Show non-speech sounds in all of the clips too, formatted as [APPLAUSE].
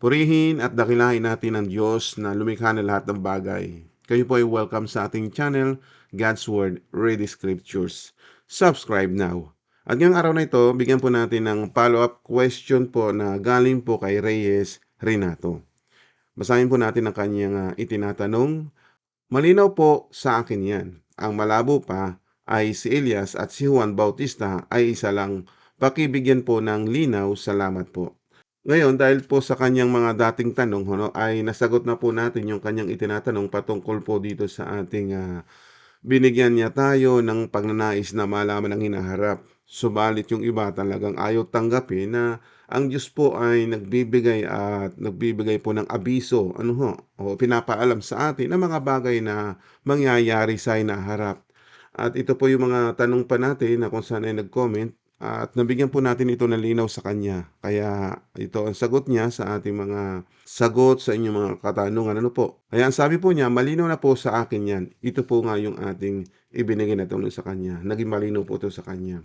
Purihin at dakilahin natin ang Diyos na lumikha ng lahat ng bagay. Kayo po ay welcome sa ating channel, God's Word, Read the Scriptures. Subscribe now. At ngayong araw na ito, bigyan po natin ng follow-up question po na galing po kay Reyes Renato. Basahin po natin ang kanyang ah, itinatanong. Malinaw po sa akin yan. Ang malabo pa ay si Elias at si Juan Bautista ay isa lang. Pakibigyan po ng linaw. Salamat po. Ngayon, dahil po sa kanyang mga dating tanong, ano, ay nasagot na po natin yung kanyang itinatanong patungkol po dito sa ating ah, binigyan niya tayo ng pagnanais na malaman ang hinaharap. Subalit yung iba talagang ayaw tanggapin na ang Diyos po ay nagbibigay at nagbibigay po ng abiso, ano ho, o pinapaalam sa atin ng mga bagay na mangyayari sa hinaharap. At ito po yung mga tanong pa natin na kung saan ay nag-comment at nabigyan po natin ito ng linaw sa kanya. Kaya ito ang sagot niya sa ating mga sagot sa inyong mga katanungan. Ano po? Kaya ang sabi po niya, malinaw na po sa akin yan. Ito po nga yung ating ibinigay na tulong sa kanya. Naging malinaw po ito sa kanya.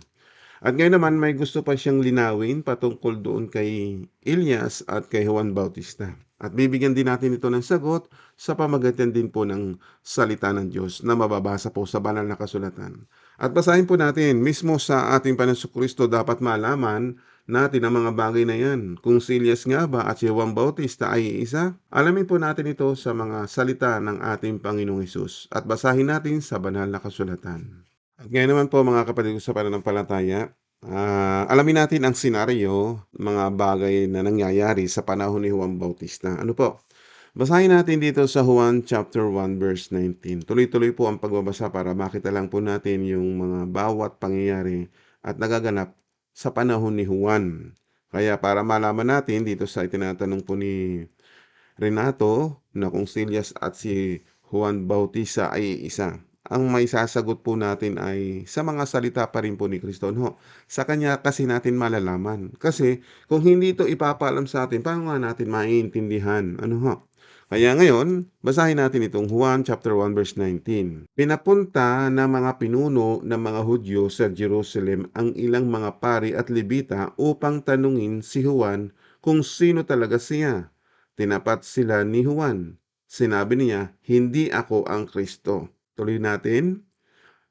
At ngayon naman may gusto pa siyang linawin patungkol doon kay Elias at kay Juan Bautista. At bibigyan din natin ito ng sagot sa pamamagitan din po ng salita ng Diyos na mababasa po sa banal na kasulatan. At basahin po natin, mismo sa ating Panginoon Kristo dapat malaman natin ang mga bagay na yan. Kung si Elias nga ba at si Juan Bautista ay isa, alamin po natin ito sa mga salita ng ating Panginoong Hesus. At basahin natin sa banal na kasulatan. At ngayon naman po mga kapatid ko sa pananampalataya, ah, alamin natin ang senaryo, mga bagay na nangyayari sa panahon ni Juan Bautista. Ano po? Basahin natin dito sa Juan chapter 1 verse 19. Tuloy-tuloy po ang pagbabasa para makita lang po natin yung mga bawat pangyayari at nagaganap sa panahon ni Juan. Kaya para malaman natin dito sa itinatanong po ni Renato na kung si Elias at si Juan Bautista ay isa. Ang may sasagot po natin ay sa mga salita pa rin po ni Kristo. No? Sa kanya kasi natin malalaman. Kasi kung hindi ito ipapaalam sa atin, paano nga natin maiintindihan? Ano ho? Kaya ngayon, basahin natin itong Juan chapter 1 verse 19. Pinapunta ng mga pinuno ng mga Hudyo sa Jerusalem ang ilang mga pari at libita upang tanungin si Juan kung sino talaga siya. Tinapat sila ni Juan. Sinabi niya, hindi ako ang Kristo. Tuloy natin.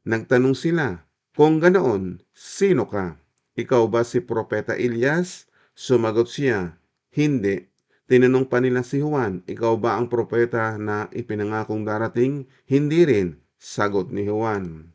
Nagtanong sila, kung ganoon, sino ka? Ikaw ba si Propeta Elias? Sumagot siya, hindi. Tinanong pa nila si Juan, ikaw ba ang propeta na ipinangakong darating? Hindi rin, sagot ni Juan.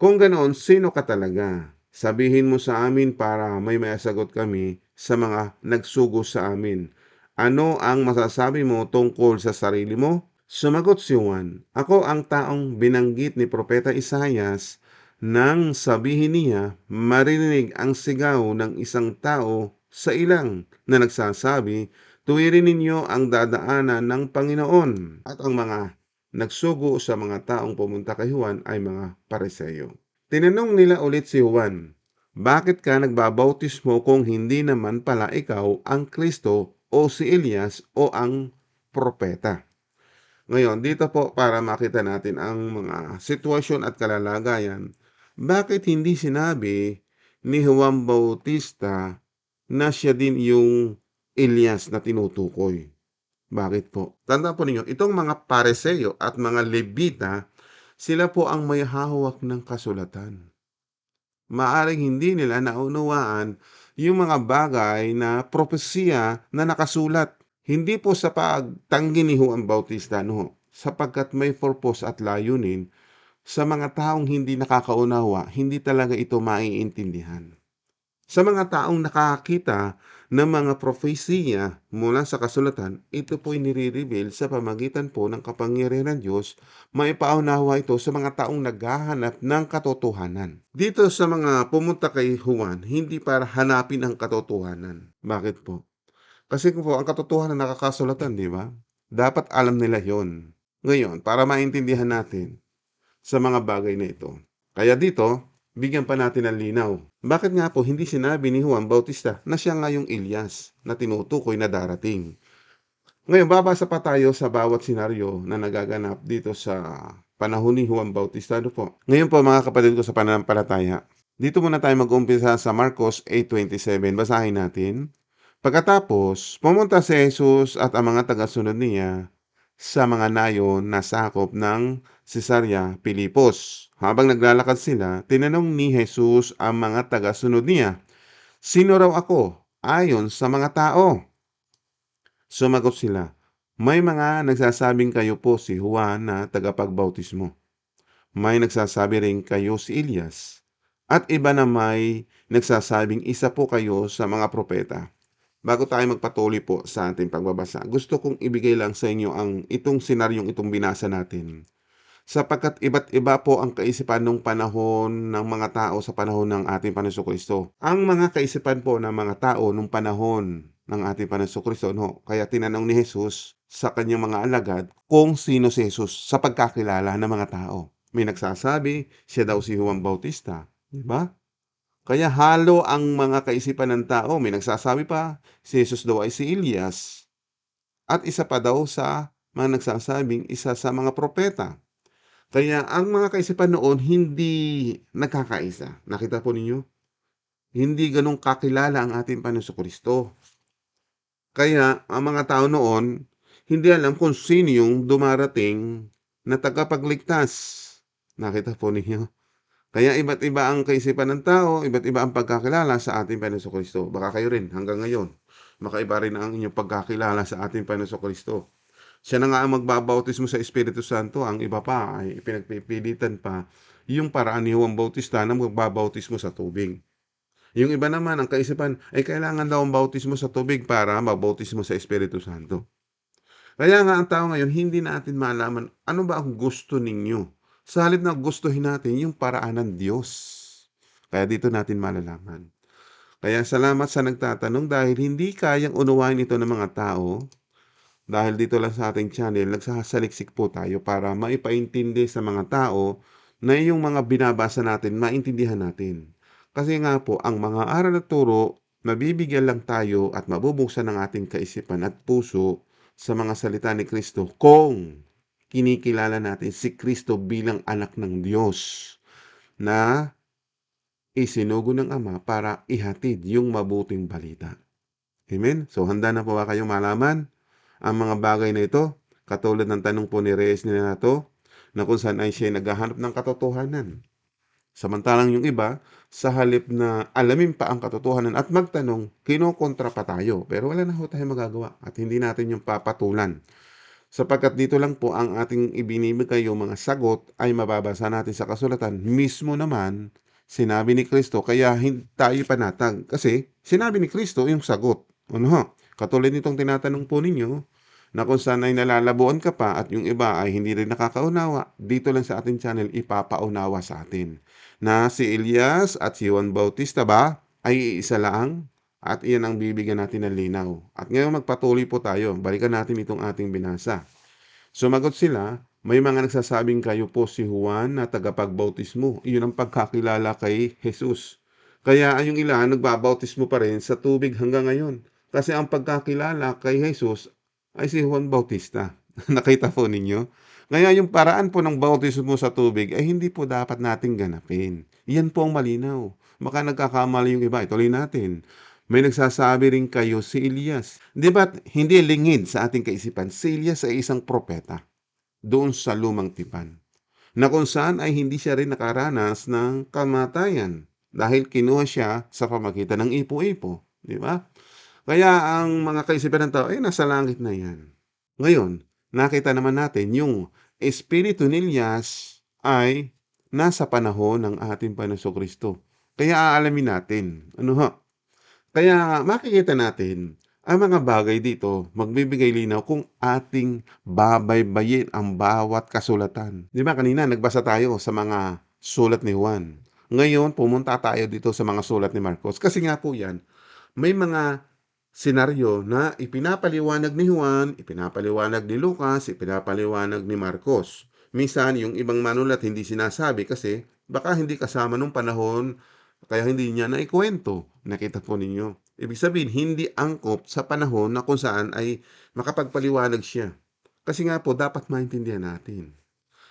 Kung ganoon, sino ka talaga? Sabihin mo sa amin para may masagot kami sa mga nagsugo sa amin. Ano ang masasabi mo tungkol sa sarili mo? Sumagot si Juan, Ako ang taong binanggit ni Propeta Isayas nang sabihin niya marinig ang sigaw ng isang tao sa ilang na nagsasabi, tuwirin ninyo ang dadaanan ng Panginoon at ang mga nagsugo sa mga taong pumunta kay Juan ay mga pareseyo. Tinanong nila ulit si Juan, bakit ka nagbabautismo kung hindi naman pala ikaw ang Kristo o si Elias o ang propeta? Ngayon, dito po para makita natin ang mga sitwasyon at kalalagayan, bakit hindi sinabi ni Juan Bautista na siya din yung Elias na tinutukoy? Bakit po? Tandaan po ninyo, itong mga pareseyo at mga levita, sila po ang may hawak ng kasulatan. Maaring hindi nila naunawaan yung mga bagay na propesiya na nakasulat. Hindi po sa pagtanggi ni Juan Bautista, no? sapagkat may purpose at layunin sa mga taong hindi nakakaunawa, hindi talaga ito maiintindihan. Sa mga taong nakakita ng mga profesiya mula sa kasulatan, ito po nire-reveal sa pamagitan po ng kapangyarihan ng Diyos, maipaunawa ito sa mga taong naghahanap ng katotohanan. Dito sa mga pumunta kay Juan, hindi para hanapin ang katotohanan. Bakit po? Kasi po, ang katotohanan nakakasulatan, di ba? Dapat alam nila yon. Ngayon, para maintindihan natin sa mga bagay na ito. Kaya dito, bigyan pa natin ng linaw. Bakit nga po hindi sinabi ni Juan Bautista na siya nga yung Elias na tinutukoy na darating? Ngayon, babasa pa tayo sa bawat senaryo na nagaganap dito sa panahon ni Juan Bautista. Ano po? Ngayon po mga kapatid ko sa pananampalataya, dito muna tayo mag-umpisa sa Marcos 8.27. Basahin natin. Pagkatapos, pumunta si Jesus at ang mga tagasunod niya sa mga nayon na sakop ng Cesarea Pilipos. Habang naglalakad sila, tinanong ni Jesus ang mga tagasunod niya, Sino raw ako ayon sa mga tao? Sumagot sila, May mga nagsasabing kayo po si Juan na tagapagbautismo. May nagsasabi rin kayo si Elias. At iba na may nagsasabing isa po kayo sa mga propeta. Bago tayo magpatuloy po sa ating pagbabasa, gusto kong ibigay lang sa inyo ang itong senaryong itong binasa natin. Sapagkat iba't iba po ang kaisipan ng panahon ng mga tao sa panahon ng ating Panginoon Kristo. Ang mga kaisipan po ng mga tao nung panahon ng ating Panginoon Kristo, no? Kaya tinanong ni Jesus sa kanyang mga alagad kung sino si Jesus sa pagkakilala ng mga tao. May nagsasabi, siya daw si Juan Bautista. Di ba? Kaya halo ang mga kaisipan ng tao. May nagsasabi pa, si Jesus daw ay si Elias. At isa pa daw sa mga nagsasabing isa sa mga propeta. Kaya ang mga kaisipan noon hindi nagkakaisa. Nakita po ninyo? Hindi ganun kakilala ang ating Panginoon Kristo. Kaya ang mga tao noon, hindi alam kung sino yung dumarating na tagapagligtas. Nakita po ninyo? Kaya iba't iba ang kaisipan ng tao, iba't iba ang pagkakilala sa ating Panginoon Kristo. Baka kayo rin hanggang ngayon, makaiba rin ang inyong pagkakilala sa ating Panginoon Kristo. Siya na nga ang magbabautismo sa Espiritu Santo, ang iba pa ay pinagpipilitan pa yung paraan ni Juan Bautista na magbabautismo sa tubig. Yung iba naman, ang kaisipan, ay kailangan daw ang bautismo sa tubig para magbautismo sa Espiritu Santo. Kaya nga ang tao ngayon, hindi natin malaman ano ba ang gusto ninyo. Sa halip na gustuhin natin yung paraan ng Diyos. Kaya dito natin malalaman. Kaya salamat sa nagtatanong dahil hindi kayang unawain ito ng mga tao. Dahil dito lang sa ating channel, nagsasaliksik po tayo para maipaintindi sa mga tao na yung mga binabasa natin, maintindihan natin. Kasi nga po, ang mga aral at turo, mabibigyan lang tayo at mabubuksan ng ating kaisipan at puso sa mga salita ni Kristo kung kinikilala natin si Kristo bilang anak ng Diyos na isinugo ng Ama para ihatid yung mabuting balita. Amen? So handa na po ba kayong malaman ang mga bagay na ito? Katulad ng tanong po ni Reyes nila na to, na kung saan ay siya naghahanap ng katotohanan. Samantalang yung iba, sa halip na alamin pa ang katotohanan at magtanong, kinokontra pa tayo. Pero wala na ho tayo magagawa at hindi natin yung papatulan. Sapagkat dito lang po ang ating ibinibigay yung mga sagot ay mababasa natin sa kasulatan. Mismo naman, sinabi ni Kristo, kaya hindi tayo panatag. Kasi sinabi ni Kristo yung sagot. Ano ha? Katulad nitong tinatanong po ninyo, na kung saan ay nalalabuan ka pa at yung iba ay hindi rin nakakaunawa, dito lang sa ating channel ipapaunawa sa atin na si Elias at si Juan Bautista ba ay isa lang at iyan ang bibigyan natin ng linaw. At ngayon magpatuloy po tayo. Balikan natin itong ating binasa. Sumagot sila, may mga nagsasabing kayo po si Juan na tagapagbautismo. Iyon ang pagkakilala kay Jesus. Kaya yung ilan nagbabautismo pa rin sa tubig hanggang ngayon. Kasi ang pagkakilala kay Jesus ay si Juan Bautista. [LAUGHS] Nakita po ninyo? Kaya yung paraan po ng bautismo sa tubig ay hindi po dapat nating ganapin. Yan po ang malinaw. Baka nagkakamali yung iba. Ituloy natin. May nagsasabi rin kayo si Elias. Di ba hindi lingid sa ating kaisipan? Si Elias ay isang propeta doon sa lumang tipan. Na kung saan ay hindi siya rin nakaranas ng kamatayan dahil kinuha siya sa pamagitan ng ipo-ipo. Di ba? Kaya ang mga kaisipan ng tao, ay nasa langit na yan. Ngayon, nakita naman natin yung Espiritu ni Elias ay nasa panahon ng ating Panginoon Kristo. Kaya aalamin natin. Ano ha? Kaya makikita natin ang mga bagay dito, magbibigay linaw kung ating babaybayin ang bawat kasulatan. Di ba kanina nagbasa tayo sa mga sulat ni Juan. Ngayon, pumunta tayo dito sa mga sulat ni Marcos. Kasi nga po yan, may mga senaryo na ipinapaliwanag ni Juan, ipinapaliwanag ni Lucas, ipinapaliwanag ni Marcos. Minsan, yung ibang manulat hindi sinasabi kasi baka hindi kasama nung panahon kaya hindi niya naikwento. Nakita po ninyo. Ibig sabihin, hindi angkop sa panahon na kung saan ay makapagpaliwanag siya. Kasi nga po, dapat maintindihan natin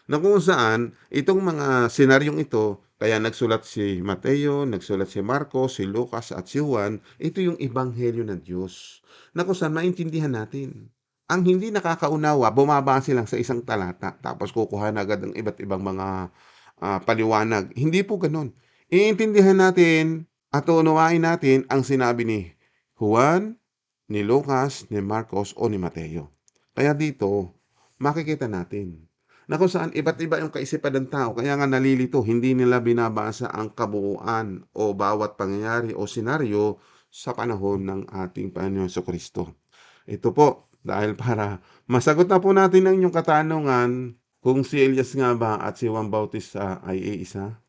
na kung saan itong mga senaryong ito, kaya nagsulat si Mateo, nagsulat si Marcos, si Lucas at si Juan, ito yung ebanghelyo ng Diyos na kung saan maintindihan natin. Ang hindi nakakaunawa, bumabase lang sa isang talata tapos kukuha na agad ng iba't ibang mga ah, paliwanag. Hindi po ganun. Iintindihan natin at uunawain natin ang sinabi ni Juan, ni Lucas, ni Marcos o ni Mateo. Kaya dito, makikita natin na kung saan iba't iba yung kaisipan ng tao. Kaya nga nalilito, hindi nila binabasa ang kabuuan o bawat pangyayari o senaryo sa panahon ng ating Panginoon Hesus Kristo. Ito po, dahil para masagot na po natin ang inyong katanungan kung si Elias nga ba at si Juan Bautista ay iisa.